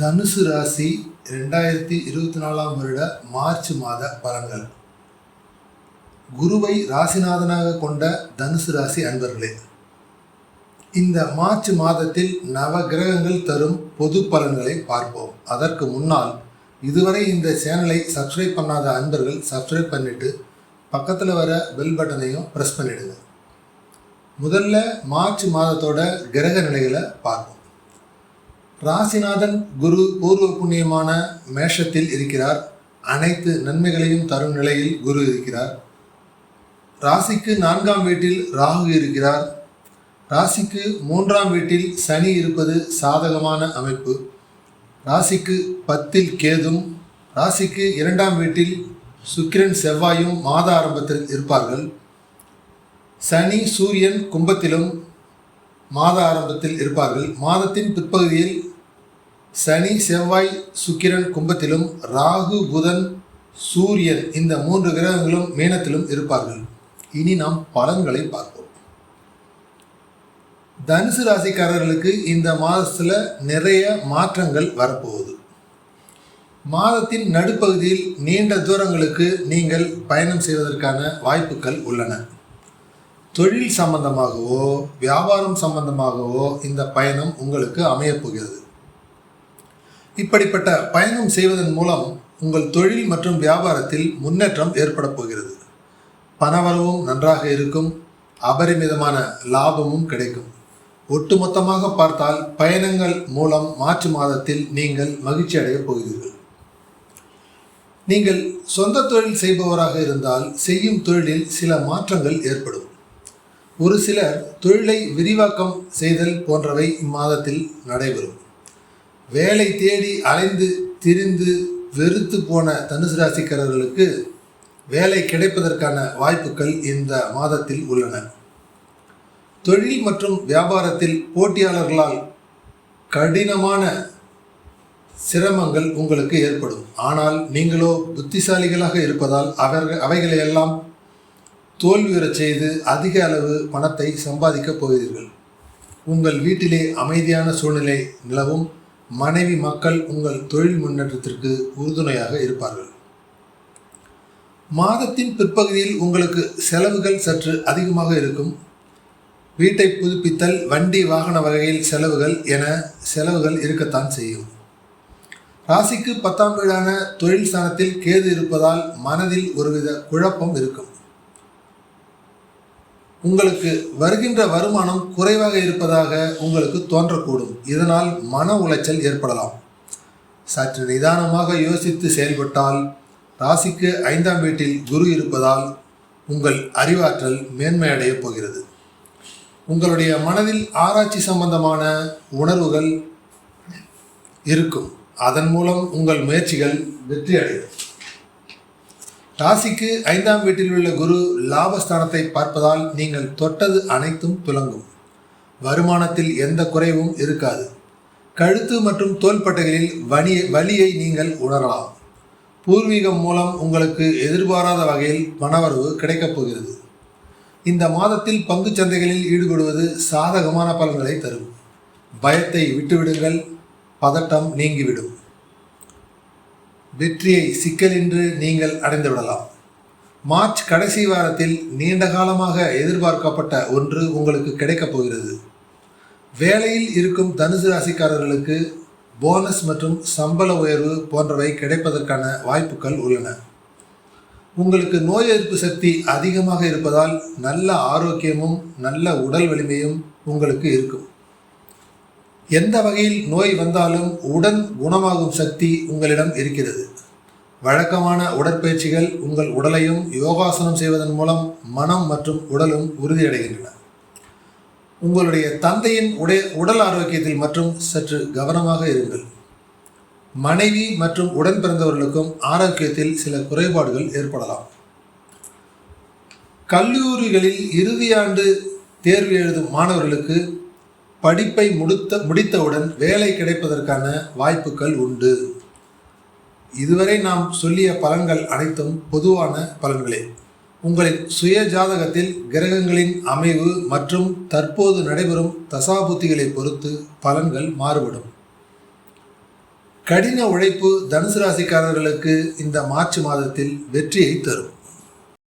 தனுசு ராசி ரெண்டாயிரத்தி இருபத்தி நாலாம் வருட மார்ச் மாத பலன்கள். குருவை ராசிநாதனாக கொண்ட தனுசு ராசி அன்பர்களே இந்த மார்ச் மாதத்தில் நவ கிரகங்கள் தரும் பொது பலன்களை பார்ப்போம். அதற்கு முன்னால் இதுவரை இந்த சேனலை சப்ஸ்கிரைப் பண்ணாத அன்பர்கள் சப்ஸ்கிரைப் பண்ணிட்டு பக்கத்தில் வர பெல் பட்டனையும் ப்ரெஸ் பண்ணிடுங்க. முதல்ல மார்ச் மாதத்தோட கிரக நிலைகளை பார்ப்போம். ராசிநாதன் குரு பூர்வ புண்ணியமான மேஷத்தில் இருக்கிறார். அனைத்து நன்மைகளையும் தரும் நிலையில் குரு இருக்கிறார். ராசிக்கு நான்காம் வீட்டில் ராகு இருக்கிறார். ராசிக்கு மூன்றாம் வீட்டில் சனி இருப்பது சாதகமான அமைப்பு. ராசிக்கு பத்தில் கேதும் ராசிக்கு இரண்டாம் வீட்டில் சுக்கிரன் செவ்வாயும் மாத ஆரம்பத்தில் இருப்பார்கள். சனி சூரியன் கும்பத்திலும் மாத ஆரம்பத்தில் இருப்பார்கள். மாதத்தின் பிற்பகுதியில் சனி செவ்வாய் சுக்கிரன் கும்பத்திலும் ராகு புதன் சூரியன் இந்த மூன்று கிரகங்களும் மீனத்திலும் இருப்பார்கள். இனி நாம் பலன்களை பார்ப்போம். தனுசு ராசிக்காரர்களுக்கு இந்த மாதத்தில் நிறைய மாற்றங்கள் வரப்போகுது. மாதத்தின் நடுப்பகுதியில் நீண்ட தூரங்களுக்கு நீங்கள் பயணம் செய்வதற்கான வாய்ப்புகள் உள்ளன. தொழில் சம்பந்தமாகவோ வியாபாரம் சம்பந்தமாகவோ இந்த பயணம் உங்களுக்கு அமையப் போகிறது இப்படிப்பட்ட பயணம் செய்வதன் மூலம் உங்கள் தொழில் மற்றும் வியாபாரத்தில் முன்னேற்றம் ஏற்பட போகிறது. பணவரவும் நன்றாக இருக்கும். அபரிமிதமான லாபமும் கிடைக்கும். ஒட்டுமொத்தமாக பார்த்தால் பயணங்கள் மூலம் மார்ச் மாதத்தில் நீங்கள் மகிழ்ச்சி அடையப் போகிறீர்கள். நீங்கள் சொந்த தொழில் செய்பவராக இருந்தால் செய்யும் தொழிலில் சில மாற்றங்கள் ஏற்படும். ஒரு சிலர் தொழிலை விரிவாக்கம் செய்தல் போன்றவை இம்மாதத்தில் நடைபெறும். வேலை தேடி அலைந்து திரிந்து வெறுத்து போன தனுசு ராசிக்காரர்களுக்கு வேலை கிடைப்பதற்கான வாய்ப்புகள் இந்த மாதத்தில் உள்ளன. தொழில் மற்றும் வியாபாரத்தில் போட்டியாளர்களால் கடினமான சிரமங்கள் உங்களுக்கு ஏற்படும். ஆனால் நீங்களோ புத்திசாலிகளாக இருப்பதால் அவர்கள் அவைகளையெல்லாம் தோல்வியுறச் செய்து அதிக அளவு பணத்தை சம்பாதிக்கப் போகிறீர்கள். உங்கள் வீட்டிலே அமைதியான சூழ்நிலை நிலவும். மனைவி மக்கள் உங்கள் தொழில் முன்னேற்றத்திற்கு உறுதுணையாக இருப்பார்கள். மாதத்தின் பிற்பகுதியில் உங்களுக்கு செலவுகள் சற்று அதிகமாக இருக்கும். வீட்டை புதுப்பித்தல் வண்டி வாகன வகையில் செலவுகள் என செலவுகள் இருக்கத்தான் செய்யும். ராசிக்கு பத்தாம் வீடான தொழில் ஸ்தானத்தில் கேது இருப்பதால் மனதில் ஒருவித குழப்பம் இருக்கும். உங்களுக்கு வருகின்ற வருமானம் குறைவாக இருப்பதாக உங்களுக்கு தோன்றக்கூடும். இதனால் மன உளைச்சல் ஏற்படலாம். சற்று நிதானமாக யோசித்து செயல்பட்டால் ராசிக்கு ஐந்தாம் வீட்டில் குரு இருப்பதால் உங்கள் அறிவாற்றல் மேன்மையடையப் போகிறது. உங்களுடைய மனதில் ஆராய்ச்சி சம்பந்தமான உணர்வுகள் இருக்கும். அதன் மூலம் உங்கள் முயற்சிகள் வெற்றி அடையும் ராசிக்கு ஐந்தாம் வீட்டில் உள்ள குரு லாபஸ்தானத்தை பார்ப்பதால் நீங்கள் தொட்டது அனைத்தும் துலங்கும். வருமானத்தில் எந்த குறைவும் இருக்காது. கழுத்து மற்றும் தோள்பட்டைகளில் வணிய வலியை நீங்கள் உணரலாம். பூர்வீகம் மூலம் உங்களுக்கு எதிர்பாராத வகையில் பணவரவு கிடைக்கப் போகிறது. இந்த மாதத்தில் பங்கு சந்தைகளில் ஈடுபடுவது சாதகமான பலன்களை தரும். பயத்தை விட்டுவிடுங்கள் பதட்டம் நீங்கிவிடும். வெற்றியை சிக்கலின்றி நீங்கள் அடைந்து விடலாம். மார்ச் கடைசி வாரத்தில் நீண்ட காலமாக எதிர்பார்க்கப்பட்ட ஒன்று உங்களுக்கு கிடைக்கப் போகிறது. வேலையில் இருக்கும் தனுசு ராசிக்காரர்களுக்கு போனஸ் மற்றும் சம்பள உயர்வு போன்றவை கிடைப்பதற்கான வாய்ப்புகள் உள்ளன. உங்களுக்கு நோய் எதிர்ப்பு சக்தி அதிகமாக இருப்பதால் நல்ல ஆரோக்கியமும் நல்ல உடல் வலிமையும் உங்களுக்கு இருக்கும். எந்த வகையில் நோய் வந்தாலும் உடன் குணமாகும் சக்தி உங்களிடம் இருக்கிறது. வழக்கமான உடற்பயிற்சிகள் உங்கள் உடலையும் யோகாசனம் செய்வதன் மூலம் மனம் மற்றும் உடலும் உறுதியடைகின்றன. உங்களுடைய தந்தையின் உடைய உடல் ஆரோக்கியத்தில் மற்றும் சற்று கவனமாக இருங்கள். மனைவி மற்றும் உடன் பிறந்தவர்களுக்கும் ஆரோக்கியத்தில் சில குறைபாடுகள் ஏற்படலாம். கல்லூரிகளில் இறுதியாண்டு தேர்வு எழுதும் மாணவர்களுக்கு படிப்பை முடித்த முடித்தவுடன் வேலை கிடைப்பதற்கான வாய்ப்புகள் உண்டு. இதுவரை நாம் சொல்லிய பலன்கள் அனைத்தும் பொதுவான பலன்களே. உங்களின் சுய ஜாதகத்தில் கிரகங்களின் அமைவு மற்றும் தற்போது நடைபெறும் தசாபுத்திகளை பொறுத்து பலன்கள் மாறுபடும். கடின உழைப்பு தனுசு ராசிக்காரர்களுக்கு இந்த மார்ச் மாதத்தில் வெற்றியை தரும்.